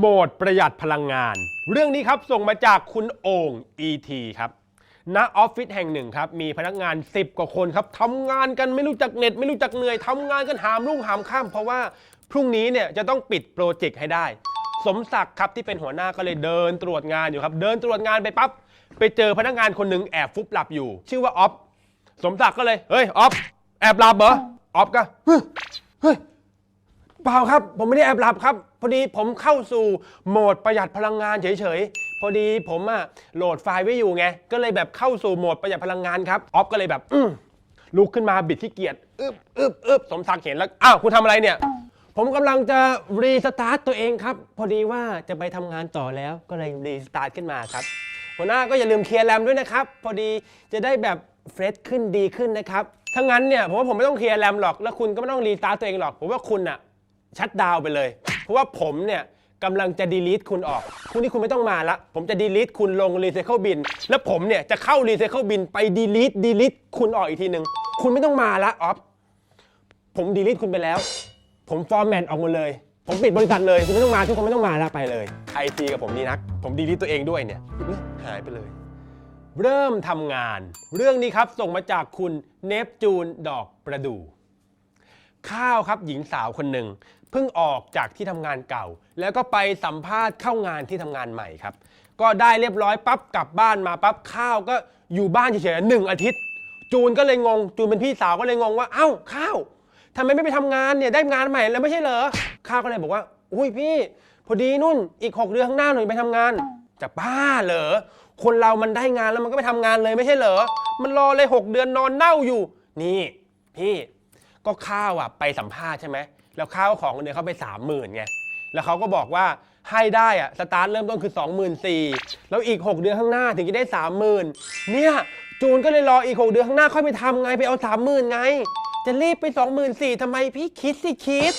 โหมดประหยัดพลังงาน เรื่องนี้ครับส่งมาจากคุณโอ่ง ET ครับณออฟฟิศแห่งหนึ่งครับ มีพนักงาน 10 กว่าคนครับทำงานกันไม่รู้จักเหน็ตไม่รู้จักเหนื่อยทำงานกันหามรุ่งหามข้าม เพราะว่าพรุ่งนี้เนี่ยจะต้องปิดโปรเจกต์ให้ได้ สมศักดิ์ครับที่เป็นหัวหน้าก็เลยเดินตรวจงานอยู่ครับ เดินตรวจงานไปปั๊บไปเจอพนักงานคนหนึ่งแอบฟุบหลับอยู่ ชื่อว่าออฟสมศักดิ์ก็เลยเฮ้ยออฟแอบหลับเหรอออฟก็เฮ้ย เปล่าครับ ผมไม่ได้แอบหลับครับ พอดีผมเข้าสู่โหมดประหยัดพลังงานเฉยๆ พอดีผมอะโหลดไฟล์ไว้อยู่ไง ก็เลยแบบเข้าสู่โหมดประหยัดพลังงานครับออฟก็เลยแบบอืลุกขึ้นมาบิดที่เกียจอึบอึบอึบสมศักดิ์เห็นแล้ว อ้าว คุณทำอะไรเนี่ย ผมกำลังจะรีสตาร์ตตัวเองครับ พอดีว่าจะไปทำงานต่อแล้วก็เลยรีสตาร์ทขึ้นมาครับ หัวหน้าก็อย่าลืมเคลียร์แรมด้วยนะครับ พอดีจะได้แบบเฟรชขึ้นดีขึ้นนะครับ ถ้างั้นเนี่ยผมว่าผมไม่ต้องเคลียร์แรมหรอก แล้วคุณก็ไม่ต้องรีสตาร์ตตัวเองหรอก ผมว่าคุณอะ ชัดดาวไปเลย เพราะว่าผมเนี่ยกำลังจะดีลีทคุณออกพรุ่งนี้คุณไม่ต้องมาละ ผมจะดีลีทคุณลงรีไซเคิลบิน แล้วผมเนี่ยจะเข้ารีไซเคิลบินไปดีลีทดีลีทคุณออกอีกทีหนึ่ง คุณไม่ต้องมาละออฟ ผมดีลีทคุณไปแล้ว ผมฟอร์แมตออกหมดเลย ผมปิดบริษัทเลย คุณไม่ต้องมาทุกคนไม่ต้องมาล้วไปเลยไอทีกับผมนี่นัก ผมดีลีทตัวเองด้วยเนี่ยหายไปเลย เริ่มทำงาน เรื่องนี้ครับส่งมาจากคุณเนปจูนดอกประดู่ ข้าวครับหญิงสาวคนหนึ่งเพิ่งออกจากที่ทำงานเก่า แล้วก็ไปสัมภาษณ์เข้างานที่ทำงานใหม่ครับ ก็ได้เรียบร้อยปั๊บกลับบ้านมาปั๊บข้าวก็อยู่บ้านเฉยๆหนึ่งอาทิตย์ จูนก็เลยงง จูนเป็นพี่สาวก็เลยงงว่าเอ้าข้าวทำไมไม่ไปทำงานเนี่ยได้งานใหม่แล้วไม่ใช่เหรอข้าวก็เลยบอกว่าอุ้ยพี่ พอดีนุ่นอีก 6 เดือนข้างหน้าหนูไปทำงานจะบ้าเหรอคนเรามันได้งานแล้วมันก็ไปทำงานเลยไม่ใช่เหรอมันรอเลย 6 เดือนนอนเน่าอยู่ นี่ พี่ ก็ข้าวอะไปสัมภาษณ์ใช่ไหมแล้วข้าวของเนเดือนเขาไปสามหมื่นไงแล้วเขาก็บอกว่าให้ได้อะสตาร์ทเริ่มต้นคือ 2 4 0 0 0แล้วอีก 6 เดือนข้างหน้าถึงจะได้ 30,000เนี่ยจูนก็เลยรออีก 6 เดือนข้างหน้าค่อยไปทำไงไปเอา 30,000 ไง จะรีบไป 24,000ทำไมพี่คิดสิคิด